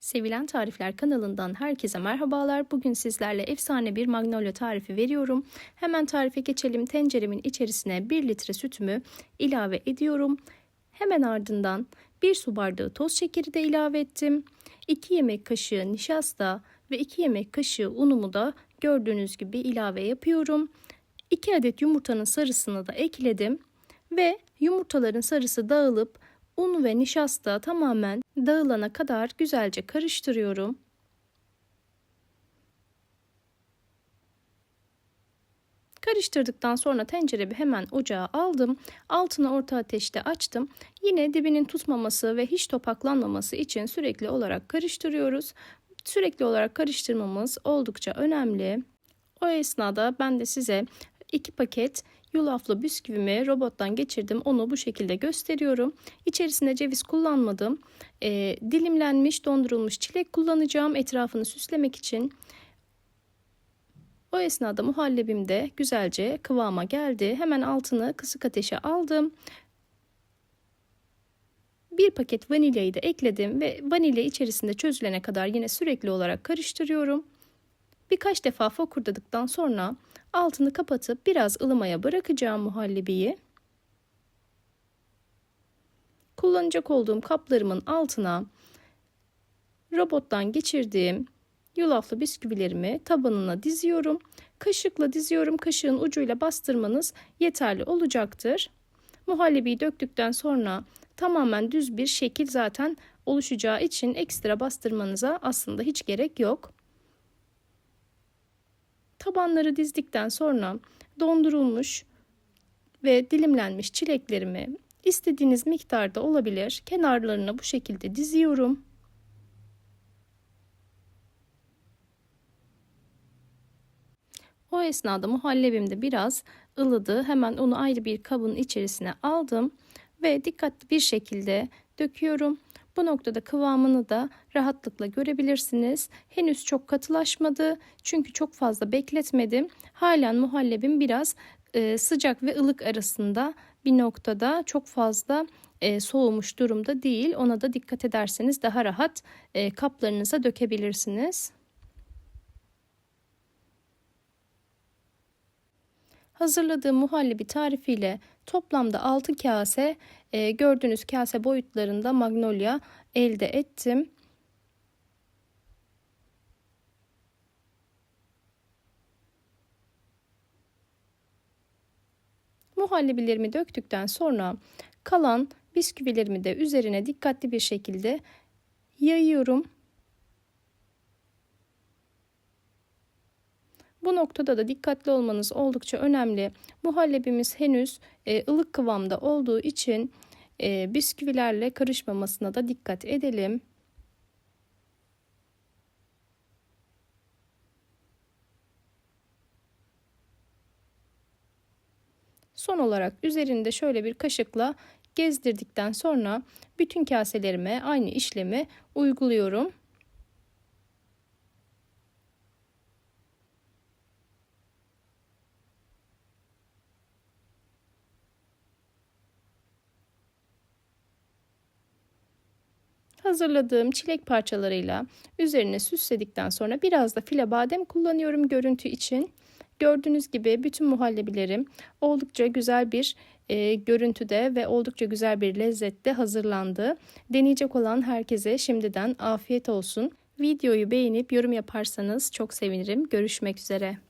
Sevilen Tarifler kanalından herkese merhabalar. Bugün sizlerle efsane bir magnolia tarifi veriyorum. Hemen tarife geçelim. Tenceremin içerisine 1 litre sütümü ilave ediyorum. Hemen ardından 1 su bardağı toz şekeri de ilave ettim. 2 yemek kaşığı nişasta ve 2 yemek kaşığı unumu da gördüğünüz gibi ilave yapıyorum. 2 adet yumurtanın sarısını da ekledim ve yumurtaların sarısı dağılıp un ve nişasta tamamen dağılana kadar güzelce karıştırıyorum. Karıştırdıktan sonra tenceremi hemen ocağa aldım. Altını orta ateşte açtım. Yine dibinin tutmaması ve hiç topaklanmaması için sürekli olarak karıştırıyoruz. Sürekli olarak karıştırmamız oldukça önemli. O esnada ben de size iki paket yulaflı bisküvimi robottan geçirdim. Onu bu şekilde gösteriyorum. İçerisinde ceviz kullanmadım. E, dilimlenmiş dondurulmuş çilek kullanacağım etrafını süslemek için. O esnada muhallebim de güzelce kıvama geldi. Hemen altını kısık ateşe aldım. Bir paket vanilyayı da ekledim ve vanilya içerisinde çözülene kadar yine sürekli olarak karıştırıyorum. Birkaç defa fokurdadıktan sonra altını kapatıp biraz ılımaya bırakacağım muhallebiyi. Kullanacak olduğum kaplarımın altına robottan geçirdiğim yulaflı bisküvilerimi tabanına diziyorum. Kaşıkla diziyorum. Kaşığın ucuyla bastırmanız yeterli olacaktır. Muhallebiyi döktükten sonra tamamen düz bir şekil zaten oluşacağı için ekstra bastırmanıza aslında hiç gerek yok. Tabanları dizdikten sonra dondurulmuş ve dilimlenmiş çileklerimi istediğiniz miktarda olabilir. Kenarlarına bu şekilde diziyorum. O esnada muhallebim de biraz ılıdı. Hemen onu ayrı bir kabın içerisine aldım ve dikkatli bir şekilde döküyorum. Bu noktada kıvamını da rahatlıkla görebilirsiniz. Henüz çok katılaşmadı çünkü çok fazla bekletmedim. Halen muhallebim biraz e, sıcak ve ılık arasında bir noktada çok fazla e, soğumuş durumda değil. Ona da dikkat ederseniz daha rahat e, kaplarınıza dökebilirsiniz. Hazırladığım muhallebi tarifiyle toplamda 6 kase e, gördüğünüz kase boyutlarında magnolia elde ettim. Muhallebilerimi döktükten sonra kalan bisküvilerimi de üzerine dikkatli bir şekilde yayıyorum. Bu noktada da dikkatli olmanız oldukça önemli. Muhallebimiz henüz e, ılık kıvamda olduğu için e, bisküvilerle karışmamasına da dikkat edelim. Son olarak üzerinde şöyle bir kaşıkla gezdirdikten sonra bütün kaselerime aynı işlemi uyguluyorum. Hazırladığım çilek parçalarıyla üzerine süsledikten sonra biraz da file badem kullanıyorum görüntü için. Gördüğünüz gibi bütün muhallebilerim oldukça güzel bir e, görüntüde ve oldukça güzel bir lezzette hazırlandı. Deneyecek olan herkese şimdiden afiyet olsun. Videoyu beğenip yorum yaparsanız çok sevinirim. Görüşmek üzere.